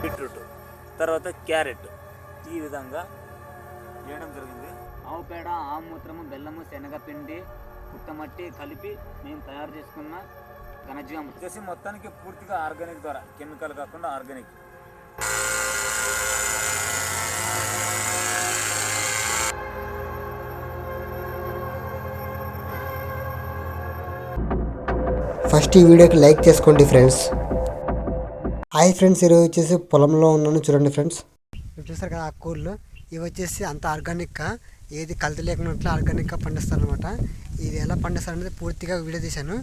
Beetroot తర్వాత carrot. ఈ విధంగా వేయడం జరిగింది. ఆవు పేడ ఆవు మూత్రము బెల్లము శనగపిండి పుట్టమట్టి కలిపి మేము తయారు చేసుకున్న ఘనజీవం వచ్చేసి మొత్తానికి పూర్తిగా ఆర్గానిక్ ద్వారా కెమికల్ కాకుండా ఆర్గానిక్. ఫస్ట్ ఈ వీడియోకి లైక్ చేసుకోండి ఫ్రెండ్స్. హాయ్ ఫ్రెండ్స్ ఈరోజు వచ్చేసి పొలంలో ఉన్నాను. చూడండి ఫ్రెండ్స్. ఇప్పుడు చూస్తారు కదా ఆ కూరలు. ఇవి వచ్చేసి అంత ఆర్గానిక్గా ఏది కల్తీ లేకుండా ఆర్గానిక్గా పండిస్తారు అనమాట ఇది ఎలా పండిస్తారు అనేది పూర్తిగా వీడియో తీశాను.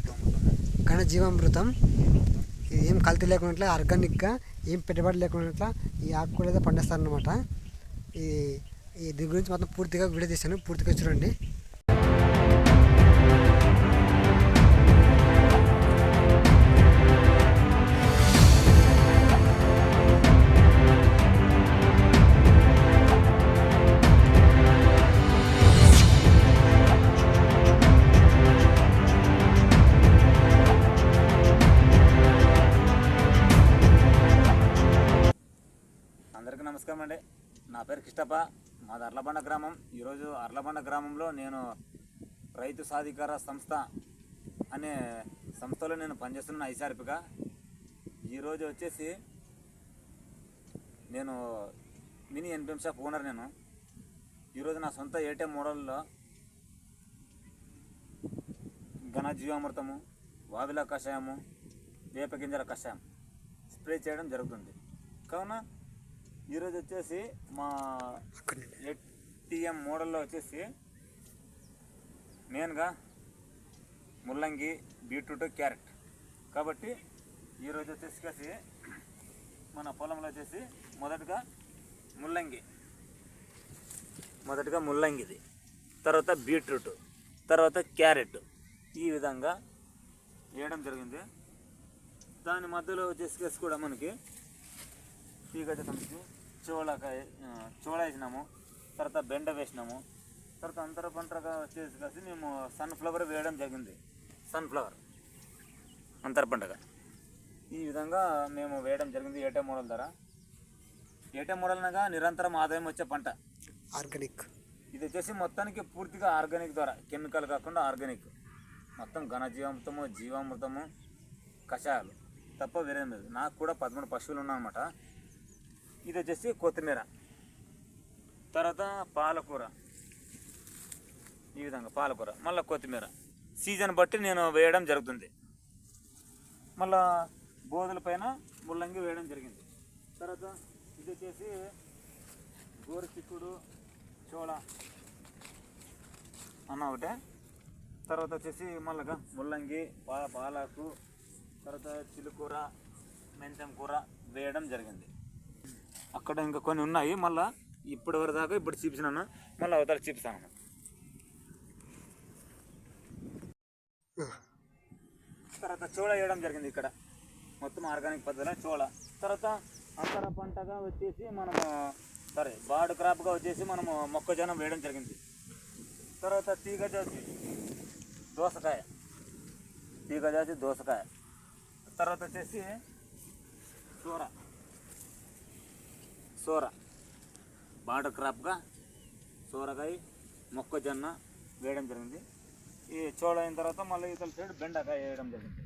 కానీ జీవామృతం ఇది ఏం కల్తీ లేకుండా ఆర్గానిక్గా ఏం పెట్టుబడి లేకుండా ఈ ఆకుకూర అయితే పండిస్తారు అనమాట ఈ ఈ దీని గురించి మొత్తం పూర్తిగా వీడియో తీశాను. పూర్తిగా చూడండి. నమస్కారం అండి. నా పేరు కిష్టప్ప. మాది అర్లబండ గ్రామం. ఈరోజు అర్లబండ గ్రామంలో నేను రైతు సాధికార సంస్థ అనే సంస్థలో నేను పనిచేస్తున్న ఐసార్పిగా. ఈరోజు వచ్చేసి నేను మినీ ఎన్పిఎం షాప్ ఓనర్ నేను. ఈరోజు నా సొంత ఏటీఎం మోడల్లో ఘన జీవామృతము వావిల కషాయము వేప గింజల కషాయం స్ప్రే చేయడం జరుగుతుంది. కావున ఈరోజు వచ్చేసి మా ఏటీఎం మోడల్లో వచ్చేసి మెయిన్గా ముల్లంగి బీట్రూట్ క్యారెట్. కాబట్టి ఈరోజు వచ్చేసి మన పొలంలో వచ్చేసి మొదటగా ముల్లంగి. మొదటగా ముల్లంగిది తర్వాత బీట్రూట్ తర్వాత క్యారెట్. ఈ విధంగా వేయడం జరిగింది. దాని మధ్యలో వచ్చేసి కూడా మనకి తీగజ తమికి చోళకాయ ఆ, చోళ వేసినాము తర్వాత బెండ వేసినాము. తర్వాత అంతర పంటగా వచ్చేసి కలిసి మేము సన్ఫ్లవర్ వేయడం జరిగింది. సన్ఫ్లవర్. అంతర పంటగా. ఈ విధంగా మేము వేయడం జరిగింది ఏటే మోడల్ ధర. ఏటే మోడల్ అనగా నిరంతరం ఆదాయం వచ్చే పంట. ఆర్గానిక్. ఇది వచ్చేసి మొత్తానికి పూర్తిగా ఆర్గానిక్ ద్వారా కెమికల్ కాకుండా ఆర్గానిక్. మొత్తం ఘనజీవామృతము జీవామృతము కషాయాలు. తప్ప వేరే లేదు. నాకు కూడా పదమూడు పశువులు ఉన్నాయన్నమాట. ఇది వచ్చేసి కొత్తిమీర. తర్వాత పాలకూర. ఈ విధంగా పాలకూర మళ్ళీ కొత్తిమీర. సీజన్ బట్టి నేను వేయడం జరుగుతుంది. మళ్ళా గోధుల పైన ముల్లంగి వేయడం జరిగింది. తర్వాత ఇది వచ్చేసి గోరు చిక్కుడు చోళ అన్న ఒకటే. తర్వాత వచ్చేసి మళ్ళగా ముల్లంగి పా తర్వాత చిలుకూర మెంతం కూర వేయడం జరిగింది. అక్కడ ఇంకా కొన్ని ఉన్నాయి. మళ్ళీ ఇప్పటి వరకు దాకా ఇప్పుడు చూపించినాను మళ్ళీ అవతల చూపిస్తాను. తర్వాత చోళ వేయడం జరిగింది ఇక్కడ. మొత్తం ఆర్గానిక్ పద్ధతిలో చోళ. తర్వాత అంతర పంటగా వచ్చేసి మనము సరే బార్డ్ క్రాప్గా వచ్చేసి మనము మొక్కజొన్న వేయడం జరిగింది. తర్వాత తీగ జాతి దోసకాయ. తీగ జాతి దోసకాయ. తర్వాత వచ్చేసి సోర సోర. బార్డర్ క్రాప్గా సోరకాయ మొక్కజొన్న వేయడం జరిగింది. ఈ చోళ అయిన తర్వాత మళ్ళీ ఇతల సైడ్ బెండకాయ వేయడం జరిగింది.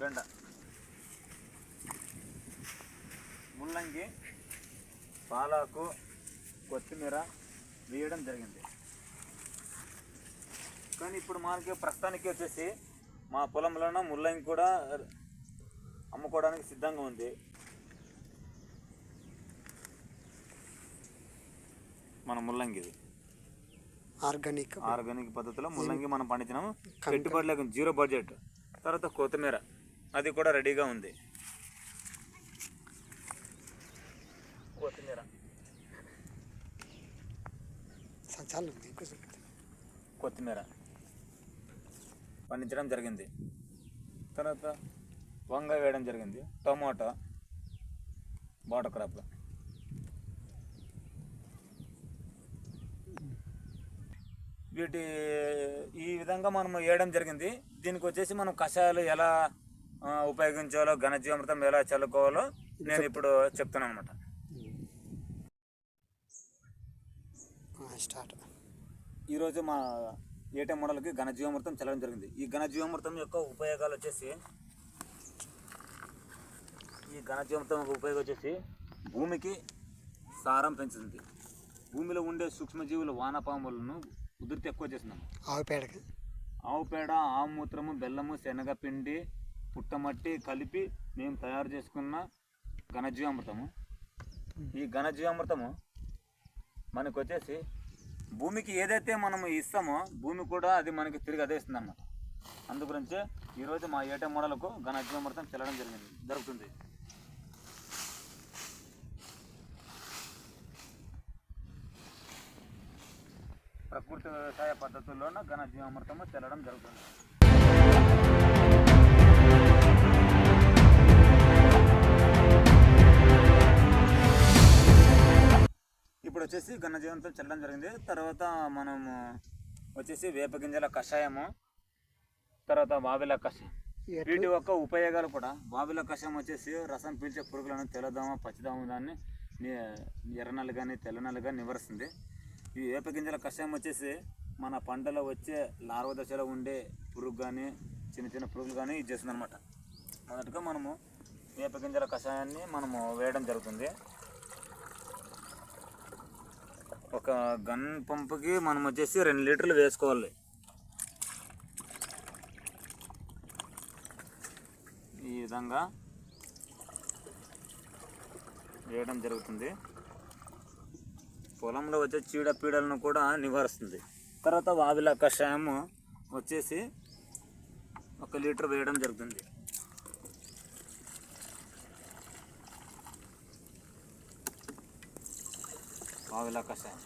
బెండ. ముల్లంగి పాలాకు కొత్తిమీర వేయడం జరిగింది. కానీ ఇప్పుడు మనకి ప్రస్తుతానికి వచ్చేసి మా పొలంలోన ముల్లంగి కూడా అమ్ముకోవడానికి సిద్ధంగా ఉంది. మన ముల్లంగిది ఆర్గానిక్. ఆర్గానిక్ పద్ధతిలో ముల్లంగి మనం పండించినాము. పెట్టుబడి లేకుండా జీరో బడ్జెట్. తర్వాత కొత్తిమీర. అది కూడా రెడీగా ఉంది. కొత్తిమీర. చాలు. కొత్తిమీర. పండించడం జరిగింది. తర్వాత వంగ వేయడం జరిగింది. టమాటా. బాటర్ క్రాప్. వీటి ఈ విధంగా మనం వేయడం జరిగింది. దీనికి వచ్చేసి మనం కషాయాలు ఎలా ఉపయోగించాలో ఘనజీవామృతం ఎలా చల్లుకోవాలో నేను ఇప్పుడు చెప్తున్నాను అనమాట స్టార్ట్. ఈరోజు మా ఏటే మోడల్కి ఘనజీవామృతం చల్లడం జరిగింది. ఈ ఘనజీవామృతం యొక్క ఉపయోగాలు వచ్చేసి ఈ ఘనజీవామృతం యొక్క ఉపయోగం వచ్చేసి భూమికి సారం పెంచుతుంది. భూమిలో ఉండే సూక్ష్మజీవులు వానపాములను ఉధృతి ఎక్కువ చేస్తున్నాం ఆవు పేడకి. ఆవు పేడ ఆవు మూత్రము బెల్లము శనగపిండి పుట్టమట్టి కలిపి మేము తయారు చేసుకున్న ఘనజీవామృతము. ఈ ఘనజీవామృతము మనకు వచ్చేసి భూమికి ఏదైతే మనం ఇస్తామో భూమి కూడా అది మనకి తిరిగి అదే ఇస్తుంది అన్నమాట అందుగురించే ఈరోజు మా ఏట మోడలకు ఘనజీవామృతం చెల్లడం జరిగింది జరుగుతుంది. ప్రకృతి వ్యవసాయ పద్ధతుల్లోన ఘనజీవామృతము చెల్లడం జరుగుతుంది. ఇప్పుడు వచ్చేసి ఘనజీవంతో చల్లడం జరిగింది. తర్వాత మనము వచ్చేసి వేప గింజల కషాయము తర్వాత వావిల కషాయం. వీటి యొక్క ఉపయోగాలు కూడా వావిల కషాయం వచ్చేసి రసం పీల్చే పురుగులను తెల్లదోమ పచ్చిదోమ దాన్ని తెల్లనల్లు కానీ నివరిస్తుంది. ఈ వేప గింజల కషాయం వచ్చేసి మన పంటలో వచ్చే లార్వ దశలో ఉండే పురుగు కానీ చిన్న చిన్న పురుగులు కానీ ఇది చేస్తుంది అనమాట మొదటగా మనము వేప గింజల కషాయాన్ని మనము వేయడం జరుగుతుంది. ఒక గన్ పంపుకి మనం వచ్చేసి రెండు లీటర్లు వేసుకోవాలి. ఈ విధంగా వేయడం జరుగుతుంది. పొలంలో వచ్చే చీడపీడలను కూడా నివారిస్తుంది. తర్వాత వావిల కషాయం వచ్చేసి ఒక లీటర్ వేయడం జరుగుతుంది. వావిల కషాయం.